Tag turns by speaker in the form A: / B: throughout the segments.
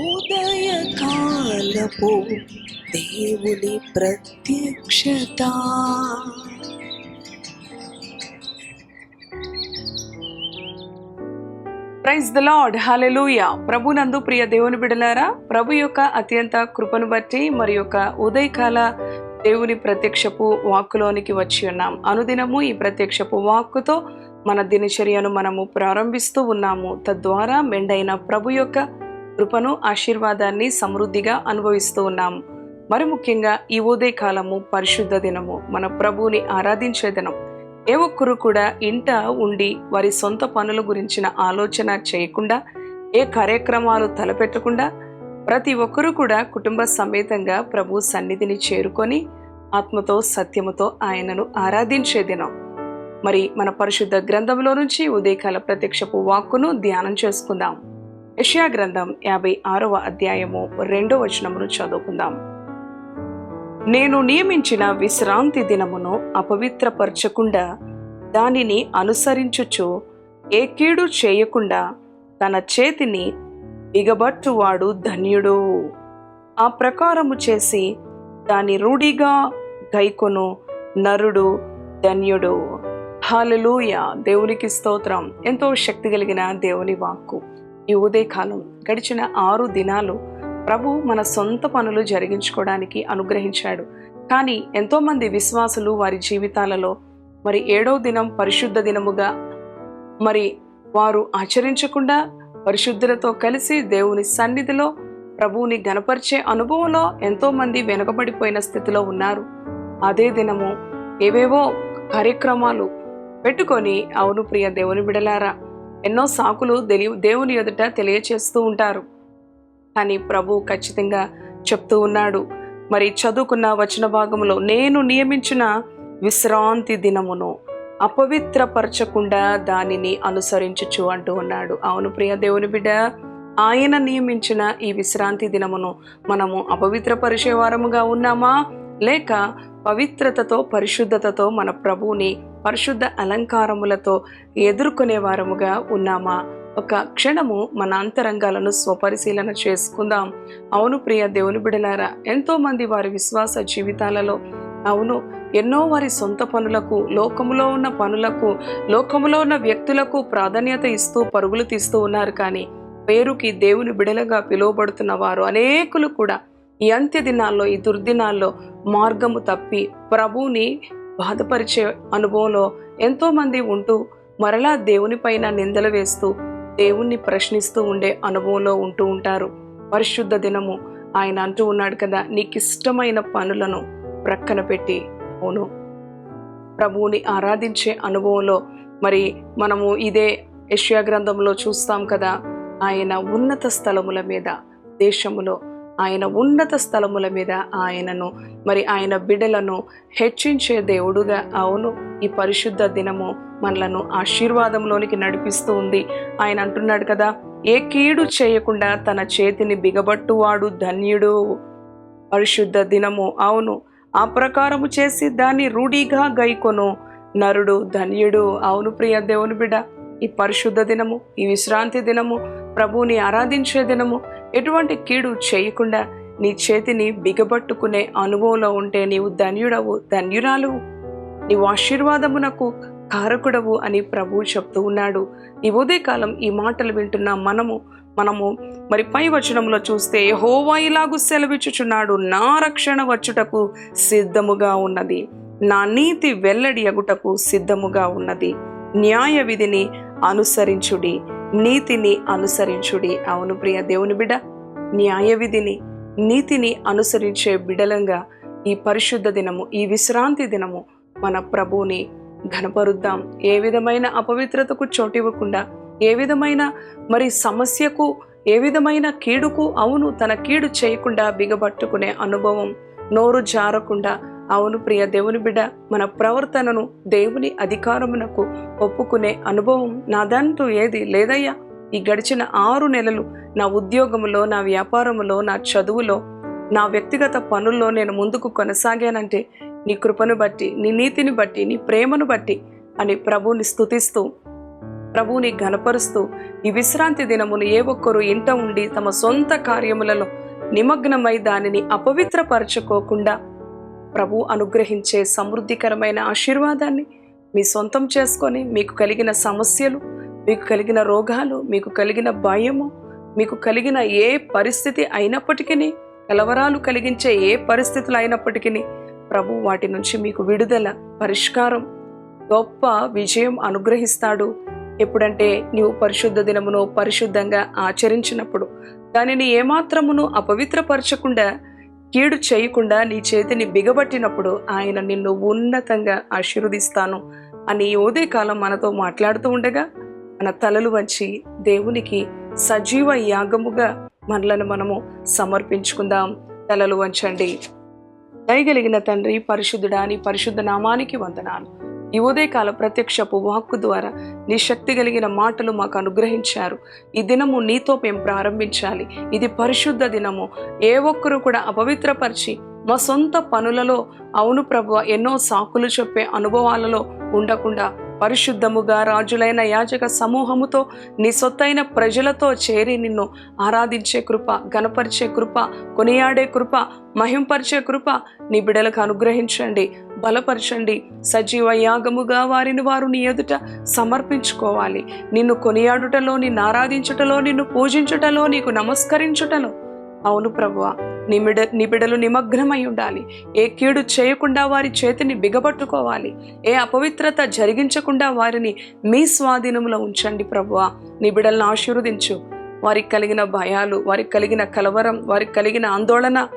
A: ఉదయకాలపు దేవుని ప్రత్యక్షత.
B: ప్రైజ్ ద లార్డ్ హల్లెలూయా ప్రభునందు ప్రియ దేవుని బిడలారా ప్రభు యొక్క అత్యంత కృపను బట్టి మరి యొక్క ఉదయకాల దేవుని ప్రత్యక్షపు వాక్కులోనికి వచ్చి ఉన్నాం. అనుదినము ఈ ప్రత్యక్షపు వాక్కుతో మన దినచర్యను మనము ప్రారంభిస్తూ ఉన్నాము. తద్వారా మెండైన ప్రభు యొక్క కృపను ఆశీర్వాదాన్ని సమృద్ధిగా అనుభవిస్తూ ఉన్నాం. మరి ముఖ్యంగా ఈ ఉదయకాలము పరిశుద్ధ దినము. మన ప్రభువుని ఆరాధించే దినం. ఏ ఒక్కరు కూడా ఇంట ఉండి వారి సొంత పనుల గురించిన ఆలోచన చేయకుండా ఏ కార్యక్రమాలు తలపెట్టకుండా ప్రతి ఒక్కరూ కూడా కుటుంబ సమేతంగా ప్రభు సన్నిధిని చేరుకొని ఆత్మతో సత్యముతో ఆయనను ఆరాధించే దినం. మరి మన పరిశుద్ధ గ్రంథంలో నుంచి ఉదయకాల ప్రత్యక్షపు వాక్కును ధ్యానం చేసుకుందాం. యెషయా గ్రంథం యాభై ఆరవ అధ్యాయము రెండో వచనమును చదువుకుందాం. నేను నియమించిన విశ్రాంతి దినమును అపవిత్రపరచకుండా దానిని అనుసరించుచు ఏ కీడు చేయకుండా తన చేతిని బిగబట్టువాడు ధన్యుడు. ఆ ప్రకారము చేసి దాని రూఢిగా గైకొను నరుడు ధన్యుడు. హాలెలూయ! దేవునికి స్తోత్రం. ఎంతో శక్తి కలిగిన దేవుని వాక్కు. ఈ ఉదయకాలం గడిచిన ఆరు దినాలు ప్రభు మన సొంత పనులు జరిగించుకోవడానికి అనుగ్రహించాడు. కానీ ఎంతోమంది విశ్వాసులు వారి జీవితాలలో మరి ఏడవ దినం పరిశుద్ధ దినముగా మరి వారు ఆచరించకుండా పరిశుద్ధులతో కలిసి దేవుని సన్నిధిలో ప్రభువుని గనపరిచే అనుభవంలో ఎంతోమంది వెనుకబడిపోయిన స్థితిలో ఉన్నారు. అదే దినము ఏవేవో కార్యక్రమాలు పెట్టుకొని అవును ప్రియ దేవుని బిడలారా ఎన్నో సాకులు తెలియ దేవుని ఎదుట తెలియచేస్తూ ఉంటారు. కానీ ప్రభు ఖచ్చితంగా చెప్తూ ఉన్నాడు. మరి చదువుకున్న వచన భాగంలో నేను నియమించిన విశ్రాంతి దినమును అపవిత్రపరచకుండా దానిని అనుసరించుచు అంటూ ఉన్నాడు. అవును ప్రియ దేవుని బిడ్డ ఆయన నియమించిన ఈ విశ్రాంతి దినమును మనము అపవిత్రపరిచే వారముగా ఉన్నామా? లేక పవిత్రతతో పరిశుద్ధతతో మన ప్రభువుని పరిశుద్ధ అలంకారములతో ఎదుర్కొనే వారముగా ఉన్నామా? ఒక క్షణము మన అంతరంగాలను స్వపరిశీలన చేసుకుందాం. అవును ప్రియ దేవుని బిడలారా ఎంతో మంది వారి విశ్వాస జీవితాలలో అవును ఎన్నో వారి సొంత పనులకు లోకములో ఉన్న పనులకు లోకములో ఉన్న వ్యక్తులకు ప్రాధాన్యత ఇస్తూ పరుగులు తీస్తూ ఉన్నారు కానీ పేరుకి దేవుని బిడలగా పిలువబడుతున్న వారు అనేకులు కూడా ఈ అంత్య దినాల్లో ఈ దుర్దినాల్లో మార్గము తప్పి ప్రభువుని బాధపరిచే అనుభవంలో ఎంతోమంది ఉంటూ మరలా దేవునిపైన నిందలు వేస్తూ దేవుణ్ణి ప్రశ్నిస్తూ ఉండే అనుభవంలో ఉంటూ ఉంటారు. పరిశుద్ధ దినము ఆయన అంటూ ఉన్నాడు కదా నీకు ఇష్టమైన పనులను ప్రక్కన పెట్టి అవును ప్రభువుని ఆరాధించే అనుభవంలో మరి మనము ఇదే యష్యా గ్రంథంలో చూస్తాం కదా ఆయన ఉన్నత స్థలముల మీద దేశములో ఆయన ఉన్నత స్థలముల మీద ఆయనను మరి ఆయన బిడలను హెచ్చించే దేవుడుగా అవును. ఈ పరిశుద్ధ దినము మనలను ఆశీర్వాదంలోనికి నడిపిస్తూ ఉంది. ఆయన అంటున్నాడు కదా ఏ కీడు చేయకుండా తన చేతిని బిగబట్టువాడు ధన్యుడు. పరిశుద్ధ దినము అవును. ఆ ప్రకారము చేసి దాన్ని రూఢిగా గైకొను నరుడు ధన్యుడు. అవును ప్రియ దేవుని బిడ్డ ఈ పరిశుద్ధ దినము ఈ విశ్రాంతి దినము ప్రభువుని ఆరాధించే దినము ఎటువంటి కీడు చేయకుండా నీ చేతిని బిగబట్టుకునే అనుభవంలో ఉంటే నీవు ధన్యుడవు ధన్యురాలు. నీవు ఆశీర్వాదమునకు కారకుడవు అని ప్రభువు చెప్తూ ఉన్నాడు. ఈ ఉదయకాలం ఈ మాటలు వింటున్న మనము మనము మరి పై వచనంలో చూస్తే హోవా ఇలాగు సెలవిచ్చుచున్నాడు. నా రక్షణ వచ్చుటకు సిద్ధముగా ఉన్నది. నా నీతి వెల్లడి అగుటకు సిద్ధముగా ఉన్నది. న్యాయ విధిని అనుసరించుడి. నీతిని అనుసరించుడి. అవును ప్రియ దేవుని బిడ్డ న్యాయ విధిని నీతిని అనుసరించే బిడలంగా ఈ పరిశుద్ధ దినము ఈ విశ్రాంతి దినము మన ప్రభువుని ఘనపరుద్దాం. ఏ విధమైన అపవిత్రతకు చోటివ్వకుండా ఏ విధమైన మరి సమస్యకు ఏ విధమైన కీడుకు అవును తన కీడు చేయకుండా బిగబట్టుకునే అనుభవం నోరు జారకుండా అవును ప్రియ దేవుని బిడ్డ మన ప్రవర్తనను దేవుని అధికారమునకు ఒప్పుకునే అనుభవం నాదంటూ ఏది లేదయ్యా? ఈ గడిచిన ఆరు నెలలు నా ఉద్యోగములో నా వ్యాపారంలో నా చదువులో నా వ్యక్తిగత పనుల్లో నేను ముందుకు కొనసాగానంటే నీ కృపను బట్టి నీ నీతిని బట్టి నీ ప్రేమను బట్టి అని ప్రభువుని స్థుతిస్తూ ప్రభువుని గనపరుస్తూ ఈ విశ్రాంతి దినమును ఏ ఒక్కరు ఇంట ఉండి తమ సొంత కార్యములలో నిమగ్నమై దానిని అపవిత్రపరచుకోకుండా ప్రభు అనుగ్రహించే సమృద్ధికరమైన ఆశీర్వాదాన్ని మీ సొంతం చేసుకొని మీకు కలిగిన సమస్యలు మీకు కలిగిన రోగాలు మీకు కలిగిన భయము మీకు కలిగిన ఏ పరిస్థితి అయినప్పటికీ కలవరాలు కలిగించే ఏ పరిస్థితులు అయినప్పటికీ ప్రభు వాటి నుంచి మీకు విడుదల పరిష్కారం గొప్ప విజయం అనుగ్రహిస్తాడు. ఎప్పుడంటే నీవు పరిశుద్ధ దినమును పరిశుద్ధంగా ఆచరించినప్పుడు దానిని ఏమాత్రమును అపవిత్రపరచకుండా కీడు చేయకుండా నీ చేతిని బిగబట్టినప్పుడు ఆయన నిన్ను ఉన్నతంగా ఆశీర్వదిస్తాను అని ఓదే కాలం మనతో మాట్లాడుతూ ఉండగా మన తలలు వంచి దేవునికి సజీవ యాగముగా మనలను మనము సమర్పించుకుందాం. తలలు వంచండి. దయగలిగిన తండ్రి పరిశుద్ధుడా నీ పరిశుద్ధ నామానికి వందనాలు. ఈ ఉదయకాల ప్రత్యక్షపు వాక్కు ద్వారా నీ శక్తి కలిగిన మాటలు మాకు అనుగ్రహించారు. ఈ దినము నీతో మేము ప్రారంభించాలి. ఇది పరిశుద్ధ దినము. ఏ ఒక్కరు కూడా అపవిత్రపరిచి మా సొంత పనులలో అవును ప్రభు ఎన్నో సాకులు చెప్పే అనుభవాలలో ఉండకుండా పరిశుద్ధముగా రాజులైన యాజక సమూహముతో నీ సొత్తైన ప్రజలతో చేరి నిన్ను ఆరాధించే కృప గనపరిచే కృప కొనియాడే కృప మహింపరిచే కృప నీ బిడలకు అనుగ్రహించండి బలపరచండి. సజీవ యాగముగా వారిని వారు నీ ఎదుట సమర్పించుకోవాలి. నిన్ను కొనియాడుటలో నిన్ను ఆరాధించుటలో నిన్ను పూజించుటలో నీకు నమస్కరించుటలో. అవును ప్రభువా నీ నిబిడలు నీ బిడలు నిమగ్నమై ఉండాలి. ఏ కీడు చేయకుండా వారి చేతిని బిగబట్టుకోవాలి ఏ అపవిత్రత జరిగించకుండా వారిని మీ స్వాధీనంలో ఉంచండి ప్రభువా. నీ బిడలను ఆశీర్వదించు. వారికి కలిగిన భయాలు వారికి కలిగిన కలవరం వారికి కలిగిన ఆందోళన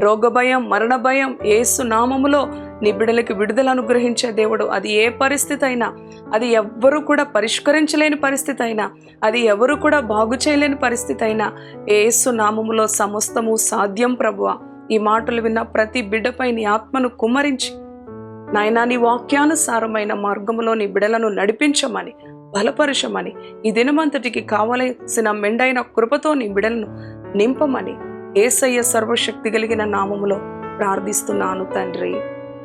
B: రోగ భయం మరణ భయం ఏసు నామములో నీ బిడలకి విడుదల అనుగ్రహించే దేవుడు. అది ఏ పరిస్థితి అయినా అది ఎవ్వరూ కూడా పరిష్కరించలేని పరిస్థితి అయినా అది ఎవరు కూడా బాగు చేయలేని పరిస్థితి అయినా ఏసు నామములో సమస్తము సాధ్యం ప్రభువ. ఈ మాటలు విన్న ప్రతి బిడ్డపై నీ ఆత్మను కుమ్మరించి నాయనా నీ వాక్యానుసారమైన మార్గములో నీ బిడలను నడిపించమని బలపరచమని ఈ దినమంతటికి కావలసిన మెండైన కృపతో నీ బిడలను నింపమని ఏసయ్య సర్వశక్తి కలిగిన నామములో ప్రార్థిస్తున్నాను తండ్రి.